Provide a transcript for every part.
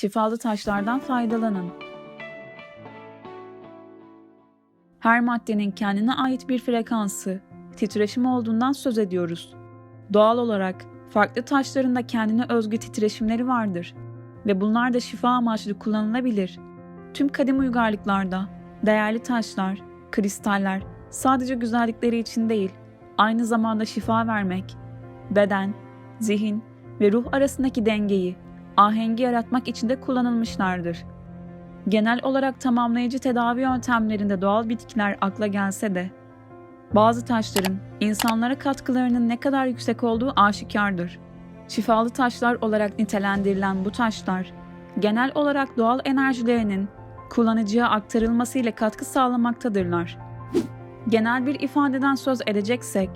Şifalı taşlardan faydalanın. Her maddenin kendine ait bir frekansı, titreşimi olduğundan söz ediyoruz. Doğal olarak farklı taşların da kendine özgü titreşimleri vardır ve bunlar da şifa amaçlı kullanılabilir. Tüm kadim uygarlıklarda değerli taşlar, kristaller sadece güzellikleri için değil, aynı zamanda şifa vermek, beden, zihin ve ruh arasındaki dengeyi, ahengi yaratmak için de kullanılmışlardır. Genel olarak tamamlayıcı tedavi yöntemlerinde doğal bitkiler akla gelse de, bazı taşların insanlara katkılarının ne kadar yüksek olduğu aşikardır. Şifalı taşlar olarak nitelendirilen bu taşlar, genel olarak doğal enerjilerinin kullanıcıya aktarılmasıyla katkı sağlamaktadırlar. Genel bir ifadeden söz edeceksek,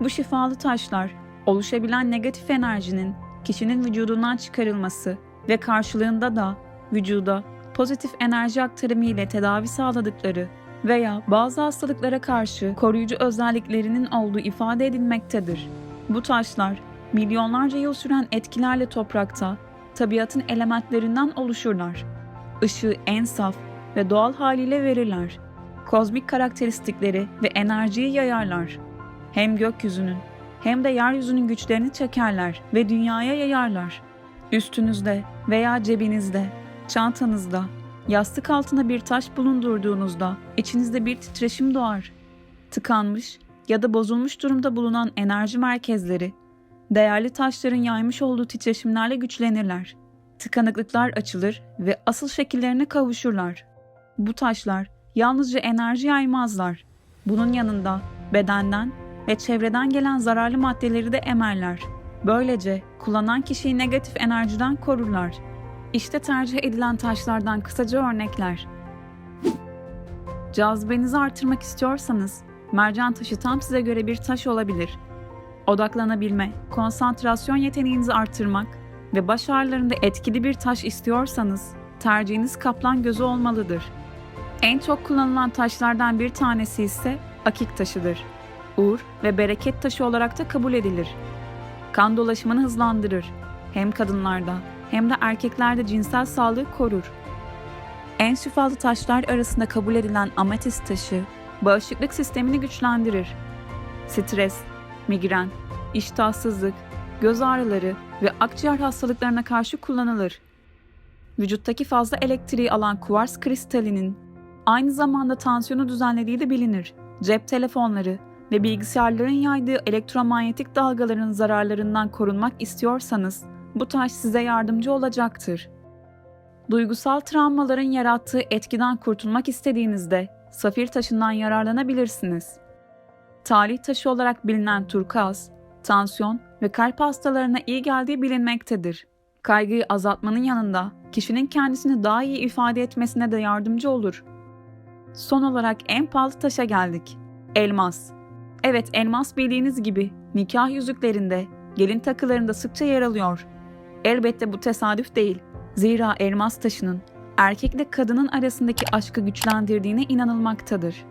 bu şifalı taşlar oluşabilen negatif enerjinin kişinin vücudundan çıkarılması ve karşılığında da vücuda pozitif enerji aktarımı ile tedavi sağladıkları veya bazı hastalıklara karşı koruyucu özelliklerinin olduğu ifade edilmektedir. Bu taşlar milyonlarca yıl süren etkilerle toprakta tabiatın elementlerinden oluşurlar. Işığı en saf ve doğal haliyle verirler. Kozmik karakteristikleri ve enerjiyi yayarlar. Hem gökyüzünün hem de yeryüzünün güçlerini çekerler ve dünyaya yayarlar. Üstünüzde veya cebinizde, çantanızda, yastık altında bir taş bulundurduğunuzda içinizde bir titreşim doğar. Tıkanmış ya da bozulmuş durumda bulunan enerji merkezleri, değerli taşların yaymış olduğu titreşimlerle güçlenirler. Tıkanıklıklar açılır ve asıl şekillerine kavuşurlar. Bu taşlar yalnızca enerji yaymazlar. Bunun yanında bedenden ve çevreden gelen zararlı maddeleri de emerler. Böylece kullanan kişiyi negatif enerjiden korurlar. İşte tercih edilen taşlardan kısaca örnekler. Cazibenizi artırmak istiyorsanız mercan taşı tam size göre bir taş olabilir. Odaklanabilme, konsantrasyon yeteneğinizi artırmak ve baş ağrılarında etkili bir taş istiyorsanız tercihiniz kaplan gözü olmalıdır. En çok kullanılan taşlardan bir tanesi ise akik taşıdır. Uğur ve bereket taşı olarak da kabul edilir. Kan dolaşımını hızlandırır. Hem kadınlarda hem de erkeklerde cinsel sağlığı korur. En şifalı taşlar arasında kabul edilen ametist taşı, bağışıklık sistemini güçlendirir. Stres, migren, iştahsızlık, göz ağrıları ve akciğer hastalıklarına karşı kullanılır. Vücuttaki fazla elektriği alan kuvars kristalinin aynı zamanda tansiyonu düzenlediği de bilinir. Cep telefonları ve bilgisayarların yaydığı elektromanyetik dalgaların zararlarından korunmak istiyorsanız bu taş size yardımcı olacaktır. Duygusal travmaların yarattığı etkiden kurtulmak istediğinizde safir taşından yararlanabilirsiniz. Talih taşı olarak bilinen turkaz, tansiyon ve kalp hastalarına iyi geldiği bilinmektedir. Kaygıyı azaltmanın yanında kişinin kendisini daha iyi ifade etmesine de yardımcı olur. Son olarak en pahalı taşa geldik. Elmas. Evet elmas bildiğiniz gibi nikah yüzüklerinde, gelin takılarında sıkça yer alıyor. Elbette bu tesadüf değil. Zira elmas taşının erkekle kadının arasındaki aşkı güçlendirdiğine inanılmaktadır.